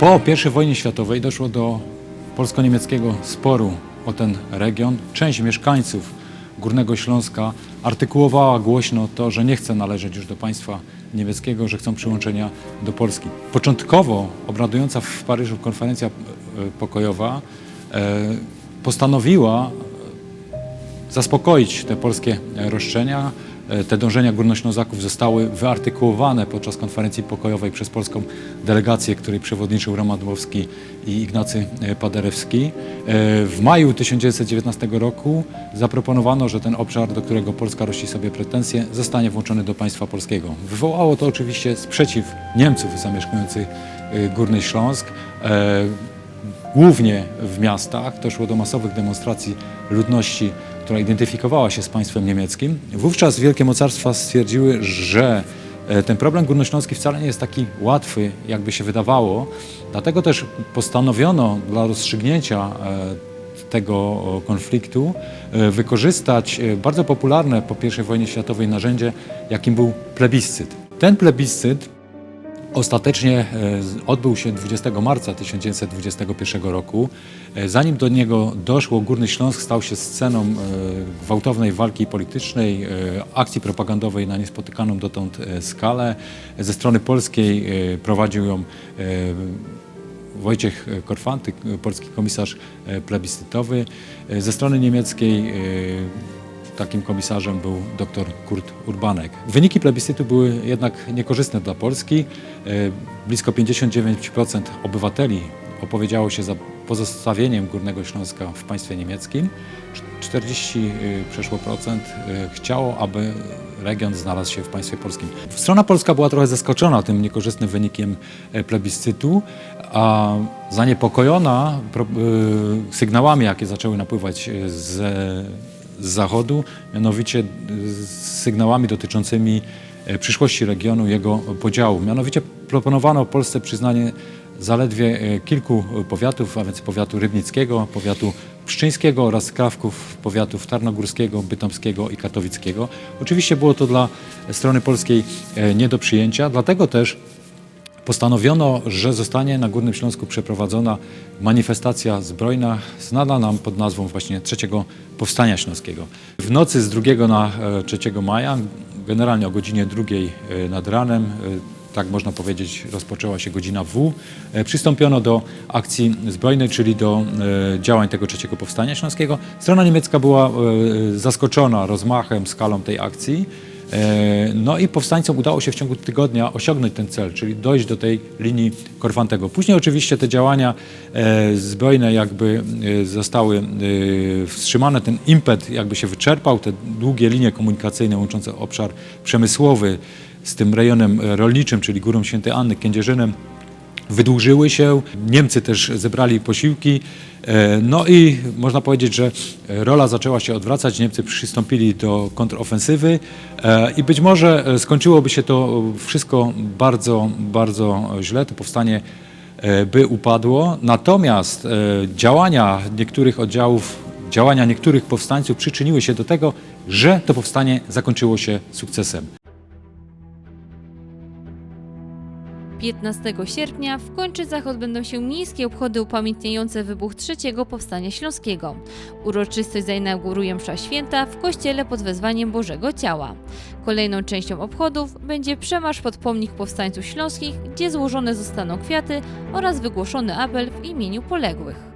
Po I wojnie światowej doszło do polsko-niemieckiego sporu o ten region. Część mieszkańców Górnego Śląska artykułowała głośno to, że nie chce należeć już do państwa niemieckiego, że chcą przyłączenia do Polski. Początkowo obradująca w Paryżu konferencja e, pokojowa e, postanowiła zaspokoić te polskie roszczenia. E, Te dążenia Górnoślązaków zostały wyartykułowane podczas konferencji pokojowej przez polską delegację, której przewodniczył Roman Dmowski i Ignacy e, Paderewski. E, W maju 1919 roku zaproponowano, że ten obszar, do którego Polska rości sobie pretensje, zostanie włączony do państwa polskiego. Wywołało to oczywiście sprzeciw Niemców zamieszkujących Górny Śląsk. Głównie w miastach. Doszło do masowych demonstracji ludności, która identyfikowała się z państwem niemieckim. Wówczas wielkie mocarstwa stwierdziły, że e, ten problem górnośląski wcale nie jest taki łatwy, jakby się wydawało. Dlatego też postanowiono dla rozstrzygnięcia e, tego konfliktu e, wykorzystać bardzo popularne po I wojnie światowej narzędzie, jakim był plebiscyt. Ten plebiscyt Ostatecznie e, odbył się 20 marca 1921 roku. E, Zanim do niego doszło, Górny Śląsk stał się sceną e, gwałtownej walki politycznej, akcji propagandowej na niespotykaną dotąd skalę. Ze strony polskiej prowadził ją Wojciech Korfanty, polski komisarz plebiscytowy. Ze strony niemieckiej takim komisarzem był dr Kurt Urbanek. Wyniki plebiscytu były jednak niekorzystne dla Polski. E, Blisko 59% obywateli opowiedziało się za pozostawieniem Górnego Śląska w państwie niemieckim. Cz- 40 e, przeszło procent e, chciało, aby region znalazł się w państwie polskim. Strona polska była trochę zaskoczona tym niekorzystnym wynikiem plebiscytu, a zaniepokojona sygnałami, jakie zaczęły napływać z, z zachodu, mianowicie e, z sygnałami dotyczącymi e, przyszłości regionu, jego podziału. Mianowicie proponowano Polsce przyznanie zaledwie e, kilku powiatów, a więc powiatu rybnickiego, powiatu pszczyńskiego oraz krawków powiatów tarnogórskiego, bytomskiego i katowickiego. Oczywiście było to dla strony polskiej nie do przyjęcia, dlatego też postanowiono, że zostanie na Górnym Śląsku przeprowadzona manifestacja zbrojna znana nam pod nazwą właśnie trzeciego Powstania Śląskiego. W nocy z 2 na e, 3 maja, generalnie o godzinie drugiej e, nad ranem, e, tak można powiedzieć, rozpoczęła się godzina W. E, Przystąpiono do akcji zbrojnej, czyli do e, działań tego trzeciego Powstania Śląskiego. Strona niemiecka była e, zaskoczona rozmachem, skalą tej akcji. E, No i powstańcom udało się w ciągu tygodnia osiągnąć ten cel, czyli dojść do tej linii Korfantego. Później oczywiście te działania e, zbrojne jakby e, zostały wstrzymane, ten impet jakby się wyczerpał, te długie linie komunikacyjne łączące obszar przemysłowy z tym rejonem rolniczym, czyli Górą Świętej Anny, Kędzierzynem, wydłużyły się. Niemcy też zebrali posiłki. E, No i można powiedzieć, że rola zaczęła się odwracać. Niemcy przystąpili do kontrofensywy e, i być może e, skończyłoby się to wszystko bardzo, bardzo źle. To powstanie by upadło. Natomiast działania niektórych oddziałów, działania niektórych powstańców przyczyniły się do tego, że to powstanie zakończyło się sukcesem. 15 sierpnia w Kończycach odbędą się miejskie obchody upamiętniające wybuch trzeciego Powstania Śląskiego. Uroczystość zainauguruje msza święta w kościele pod wezwaniem Bożego Ciała. Kolejną częścią obchodów będzie przemarsz pod pomnik powstańców śląskich, gdzie złożone zostaną kwiaty oraz wygłoszony apel w imieniu poległych.